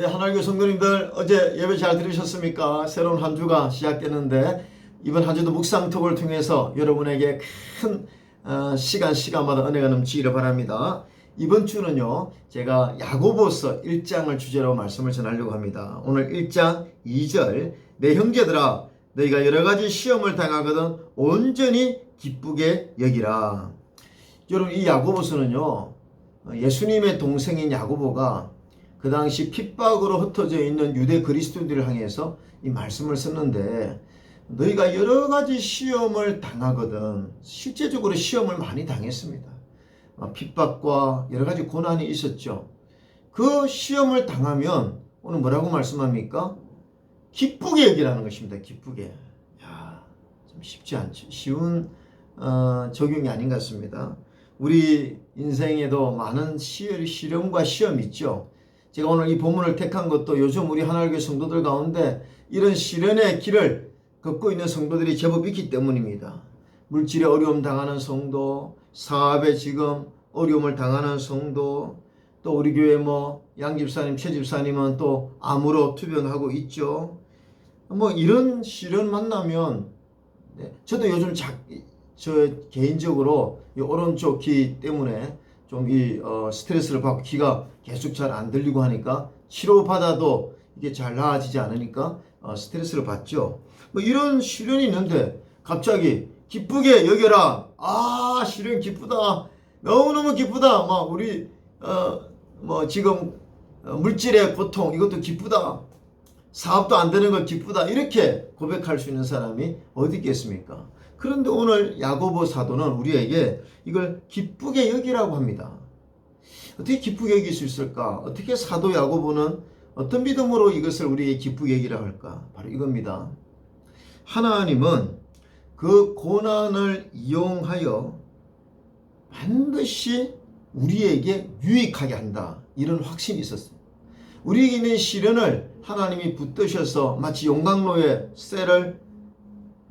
네, 하나님의 성도님들 어제 예배 잘 들으셨습니까? 새로운 한 주가 시작됐는데 이번 한 주도 묵상톡을 통해서 여러분에게 큰 어, 시간 시간마다 은혜가 넘치기를 바랍니다. 이번 주는요, 제가 야고보서 1장을 주제로 말씀을 전하려고 합니다. 오늘 1장 2절, 내 형제들아, 너희가 여러 가지 시험을 당하거든 온전히 기쁘게 여기라. 여러분, 이 야고보서는요, 예수님의 동생인 야고보가 그 당시 핍박으로 흩어져 있는 유대 그리스도인들을 향해서 이 말씀을 썼는데 너희가 여러 가지 시험을 당하거든 실제적으로 시험을 많이 당했습니다. 어, 핍박과 여러 가지 고난이 있었죠. 그 시험을 당하면 오늘 뭐라고 말씀합니까? 기쁘게 여기라는 것입니다. 기쁘게. 야, 좀 쉽지 않죠. 쉬운 어, 적용이 아닌 것 같습니다. 우리 인생에도 많은 시, 시련과 시험이 있죠. 제가 오늘 이 본문을 택한 것도 요즘 우리 하나님의 성도들 가운데 이런 시련의 길을 걷고 있는 성도들이 제법 있기 때문입니다. 물질에 어려움 당하는 성도, 사업에 지금 어려움을 당하는 성도, 또 우리 교회 뭐 양집사님, 최집사님은 또 암으로 투병하고 있죠. 뭐 이런 시련 만나면 네, 저도 요즘 자, 저 개인적으로 이 오른쪽 귀 때문에 좀이 어, 스트레스를 받고 귀가 계속 잘 안 들리고 하니까 치료 받아도 이게 잘 나아지지 않으니까 어, 스트레스를 받죠. 뭐 이런 시련이 있는데 갑자기 기쁘게 여겨라. 아 시련 기쁘다. 너무 너무 기쁘다. 막 우리 어 뭐 지금 어, 물질의 고통 이것도 기쁘다. 사업도 안 되는 거 기쁘다. 이렇게 고백할 수 있는 사람이 어디 있겠습니까? 그런데 오늘 야고보 사도는 우리에게 이걸 기쁘게 여기라고 합니다. 어떻게 기쁘게 여길 수 있을까? 어떻게 사도 야고보는 어떤 믿음으로 이것을 우리에게 기쁘게 여기라 할까? 바로 이겁니다. 하나님은 그 고난을 이용하여 반드시 우리에게 유익하게 한다. 이런 확신이 있었습니다. 우리에게 있는 시련을 하나님이 붙드셔서 마치 용광로에 쇠를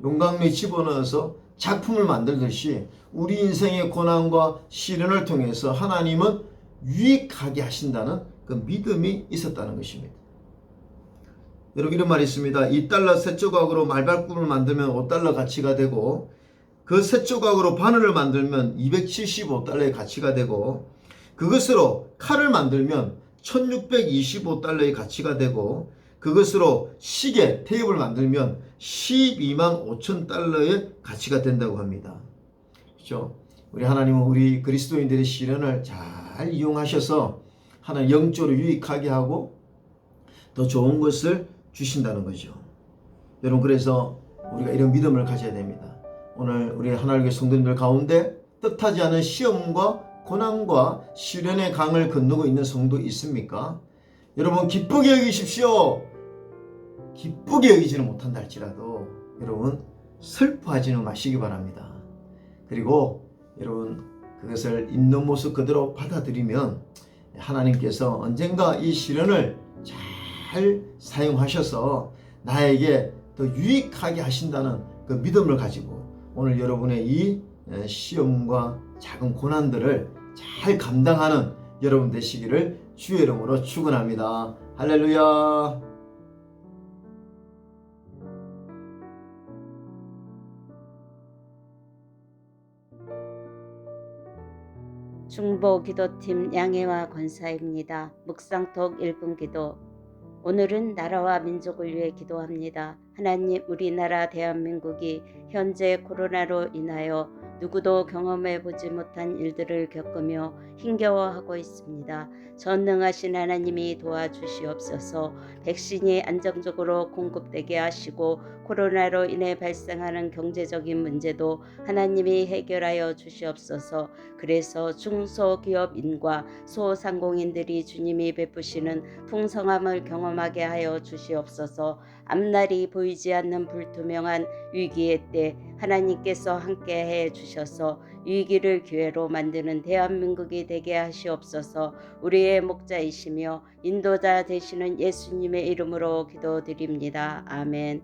용광로에 집어넣어서 작품을 만들듯이 우리 인생의 고난과 시련을 통해서 하나님은 유익하게 하신다는 그 믿음이 있었다는 것입니다. 여러분 이런 말이 있습니다. 2달러 새 조각으로 말발굽을 만들면 5달러 가치가 되고 그새 조각으로 바늘을 만들면 275달러의 가치가 되고 그것으로 칼을 만들면 1625달러의 가치가 되고 그것으로 시계, 테이블 만들면 12만 5천 달러의 가치가 된다고 합니다. 그렇죠? 우리 하나님은 우리 그리스도인들의 시련을 잘 이용하셔서 하나님 영적으로 유익하게 하고 더 좋은 것을 주신다는 거죠. 여러분 그래서 우리가 이런 믿음을 가져야 됩니다. 오늘 우리 하나님의 성도님들 가운데 뜻하지 않은 시험과 고난과 시련의 강을 건너고 있는 성도 있습니까? 여러분 기쁘게 여기십시오. 기쁘게 여기지는 못한다 할지라도 여러분 슬퍼하지는 마시기 바랍니다. 그리고 여러분 그것을 있는 모습 그대로 받아들이면 하나님께서 언젠가 이 시련을 잘 사용하셔서 나에게 더 유익하게 하신다는 그 믿음을 가지고 오늘 여러분의 이 시험과 작은 고난들을 잘 감당하는 여러분 되시기를 주의 이름으로 축원합니다. 할렐루야. 중보 기도팀 양해와 권사입니다. 묵상톡 1분 기도. 오늘은 나라와 민족을 위해 기도합니다. 하나님, 우리나라 대한민국이 현재 코로나로 인하여 누구도 경험해 보지 못한 일들을 겪으며 힘겨워하고 있습니다. 전능하신 하나님이 도와주시옵소서. 백신이 안정적으로 공급되게 하시고 코로나로 인해 발생하는 경제적인 문제도 하나님이 해결하여 주시옵소서. 그래서 중소기업인과 소상공인들이 주님이 베푸시는 풍성함을 경험하게 하여 주시옵소서. 앞날이 보이지 않는 불투명한 위기의 때 하나님께서 함께해 주셔서 위기를 기회로 만드는 대한민국이 되게 하시옵소서. 우리의 목자이시며 인도자 되시는 예수님의 이름으로 기도드립니다. 아멘.